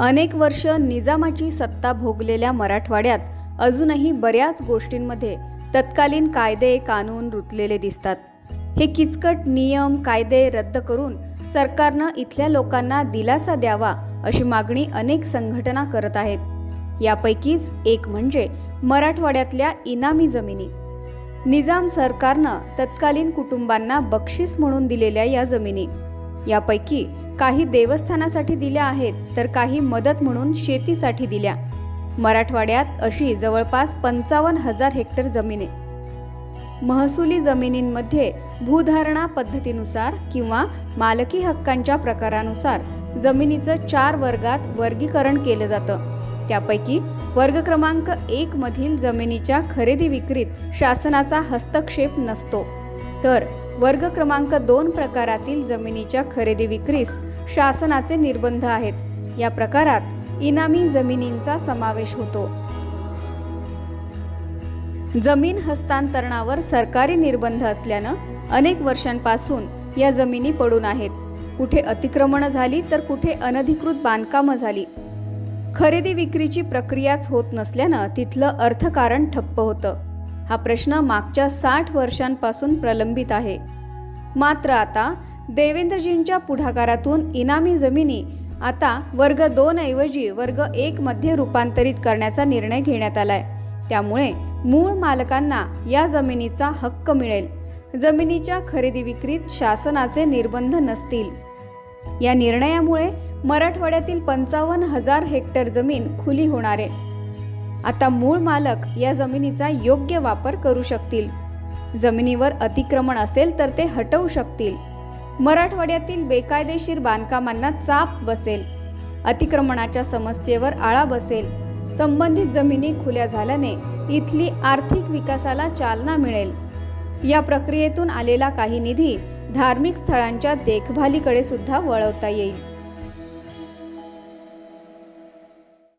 अनेक वर्ष निजामाची सत्ता भोगलेल्या मराठवाड्यात अजूनही बऱ्याच गोष्टींमध्ये तत्कालीन कायदे कानून रुतलेले दिसतात. हे किचकट नियम कायदे रद्द करून सरकारनं इथल्या लोकांना दिलासा द्यावा अशी मागणी अनेक संघटना करत आहेत. यापैकीच एक म्हणजे मराठवाड्यातल्या इनामी जमिनी. निजाम सरकारनं तत्कालीन कुटुंबांना बक्षीस म्हणून दिलेल्या या जमिनी. यापैकी काही देवस्थानासाठी दिल्या आहेत तर काही मदत म्हणून शेतीसाठी दिल्या. मराठवाड्यात अशी जवळपास पंचावन्न हजार हेक्टर जमीन. आहे महसुली जमिनींमध्ये भूधारणा पद्धतीनुसार किंवा मालकी हक्कांच्या प्रकारानुसार जमिनीचं चार वर्गात वर्गीकरण केलं जातं. त्यापैकी वर्ग क्रमांक एक मधील जमिनीच्या खरेदी विक्रीत शासनाचा हस्तक्षेप नसतो. तर वर्ग क्रमांक दोन प्रकारातील जमिनीच्या खरेदी विक्रीस शासनाचे निर्बंध आहेत. या प्रकारात इनामी जमिनींचा समावेश होतो. जमीन हस्तांतरणावर सरकारी निर्बंध असल्यानं अनेक वर्षांपासून या जमिनी पडून आहेत. कुठे अतिक्रमणं झाली तर कुठे अनधिकृत बांधकामं झाली. खरेदी विक्रीची प्रक्रियाच होत नसल्यानं तिथलं अर्थकारण ठप्प होतं. हा प्रश्न मागच्या साठ वर्षांपासून प्रलंबित आहे. मात्र आता देवेंद्रजींच्या पुढाकारातून इनामी जमिनी आता वर्ग दोन ऐवजी वर्ग एक मध्ये रूपांतरित करण्याचा निर्णय घेण्यात आलाय. त्यामुळे मूळ मालकांना या जमिनीचा हक्क मिळेल. जमिनीच्या खरेदी विक्रीत शासनाचे निर्बंध नसतील. या निर्णयामुळे मराठवाड्यातील पंचावन्न हजार हेक्टर जमीन खुली होणार आहे. आता मूळ मालक या जमिनीचा योग्य वापर करू शकतील. जमिनीवर अतिक्रमण असेल तर ते हटवू शकतील. मराठवाड्यातील बेकायदेशीर बांधकामांना चाप बसेल. अतिक्रमणाच्या समस्येवर आळा बसेल. संबंधित जमिनी खुल्या झाल्याने इथली आर्थिक विकासाला चालना मिळेल. या प्रक्रियेतून आलेला काही निधी धार्मिक स्थळांच्या देखभालीकडे सुद्धा वळवता येईल.